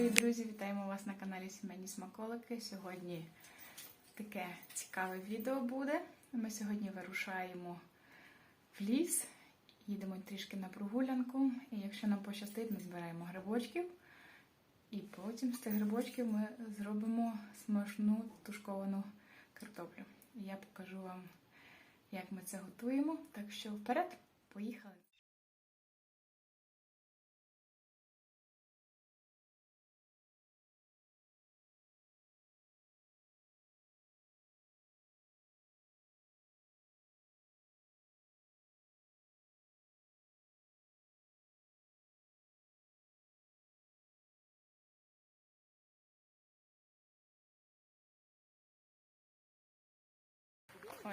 Привіт, друзі! Вітаємо вас на каналі Сімейні Смаколики. Сьогодні таке цікаве відео буде. Ми сьогодні вирушаємо в ліс, їдемо трішки на прогулянку. І якщо нам пощастить, ми збираємо грибочків. І потім з тих грибочків ми зробимо смачну тушковану картоплю. Я покажу вам, як ми це готуємо. Так що вперед, поїхали!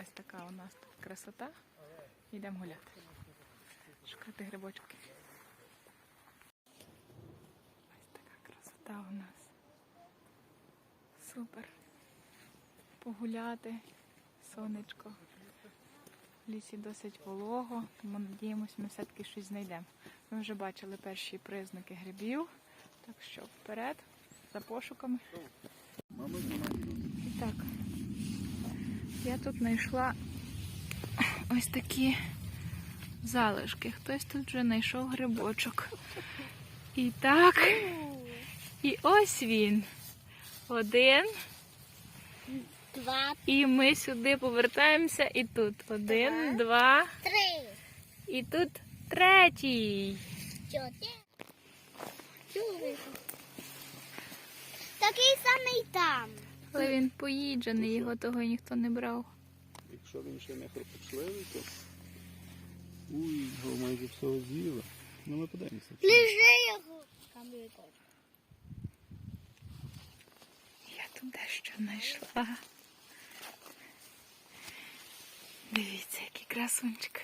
Ось така у нас тут красота. Йдемо гуляти. Шукати грибочки. Ось така красота у нас. Супер. Погуляти, сонечко. В лісі досить волого, тому надіємось, ми все-таки щось знайдемо. Ми вже бачили перші признаки грибів, так що вперед за пошуками. І так, я тут знайшла ось такі залишки. Хтось тут вже знайшов грибочок. І так, і ось він. Один. Два, І ми сюди повертаємося. І тут один, два. три, І тут третій. Такий самий там. Але він поїджений, його того ніхто не брав. Якщо він ще не хропочливий, то уй, його майже всього з'їли. Ну ми подивимося. Лежи його. Я тут дещо знайшла. Дивіться, який красунчик.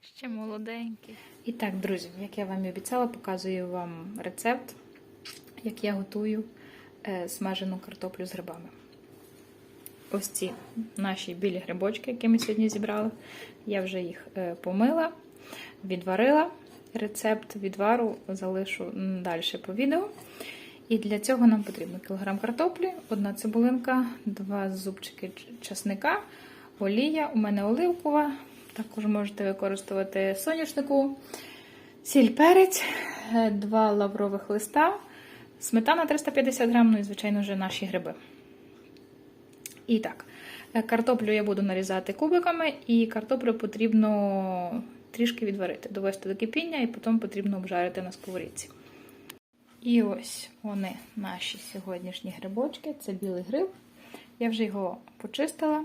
Ще молоденький. І так, друзі, як я вам і обіцяла, показую вам рецепт, як я готую е, смажену картоплю з грибами. Ось ці наші білі грибочки, які ми сьогодні зібрали. Я вже їх е, помила, відварила. Рецепт відвару залишу далі по відео. І для цього нам потрібно кілограм картоплі, одна цибулинка, два зубчики часника, олія. У мене оливкова. Також можете використовувати соняшнику, сіль перець, е, два лаврових листа, сметана 350 грам, ну і, звичайно, вже наші гриби. І так, е, картоплю я буду нарізати кубиками, і картоплю потрібно трішки відварити, довести до кипіння, і потім потрібно обжарити на сковорідці. І ось вони, наші сьогоднішні грибочки. Це білий гриб. Я вже його почистила,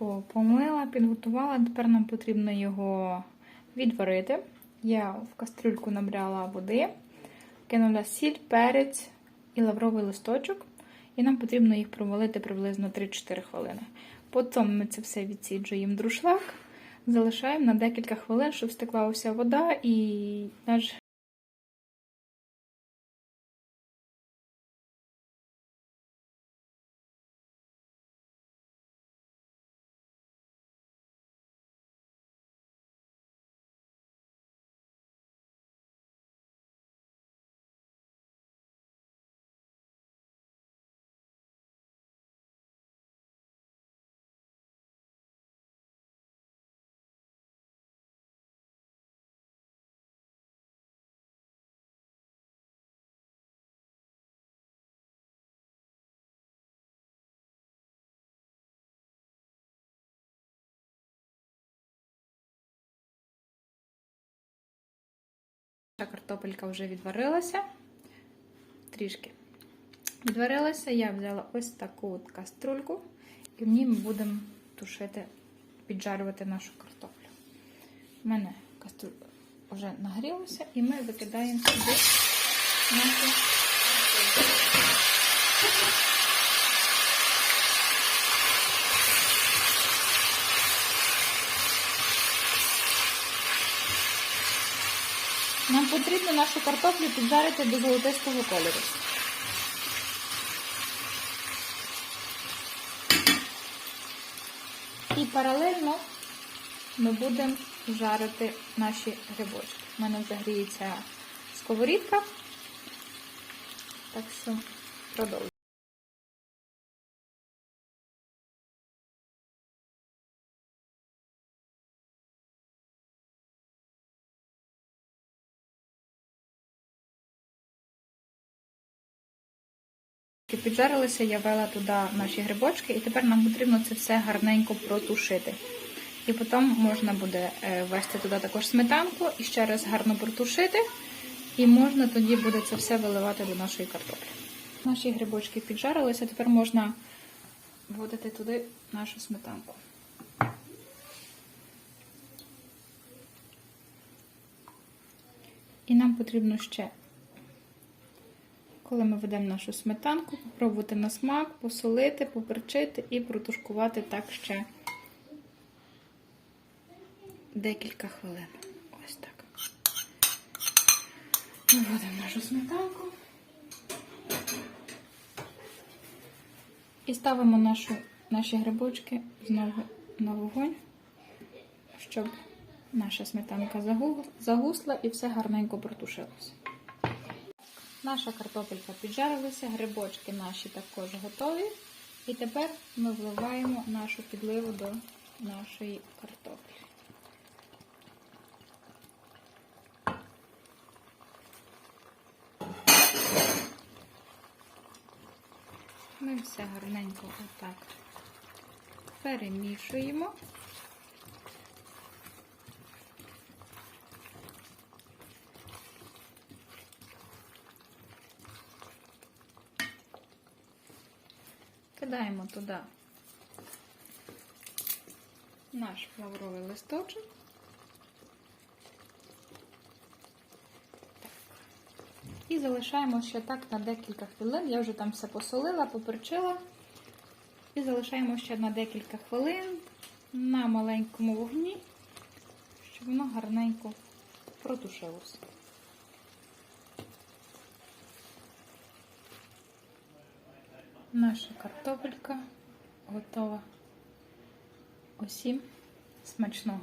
по- помила, підготувала. Тепер нам потрібно його відварити. Я в кастрюльку набрала води, кинула сіль, перець і лавровий листочок. І нам потрібно їх провалити приблизно 3-4 хвилини. Потім ми це все відсіджуємо друшлак, залишаємо на декілька хвилин, щоб стекла уся вода, і наш Наша картопелька вже відварилася. Трішки відварилася. Я взяла ось таку от каструльку, і в ній ми будемо тушити, піджарювати нашу картоплю. У мене каструлька вже нагрілася, і ми викидаємо сюди нашу Нам потрібно нашу картоплю піджарити до золотистого кольору. І паралельно ми будемо жарити наші грибочки. У мене вже гріється сковорідка, так що продовжуємо. Піджарилися, я вела туди наші грибочки, і тепер нам потрібно це все гарненько протушити. І потім можна буде е, ввести туди також сметанку і ще раз гарно протушити. І можна тоді буде це все виливати до нашої картоплі. Наші грибочки піджарилися, тепер можна вводити туди нашу сметанку. І нам потрібно ще коли ми ведемо нашу сметанку, попробувати на смак, посолити, поперчити і протушкувати так ще декілька хвилин. Ось так. Виводимо нашу сметанку. І ставимо нашу, наші грибочки знову на вогонь, щоб наша сметанка загусла і все гарненько протушилося. Наша картопелька піджарилася, грибочки наші також готові. І тепер ми вливаємо нашу підливу до нашої картоплі. Ми все гарненько отак перемішуємо. Кидаємо туди наш лавровий листочок. І залишаємо ще так на декілька хвилин. Я вже там все посолила, поперчила. І залишаємо ще на декілька хвилин на маленькому вогні, щоб воно гарненько протушилося. Наша картопелька готова. Усім смачного!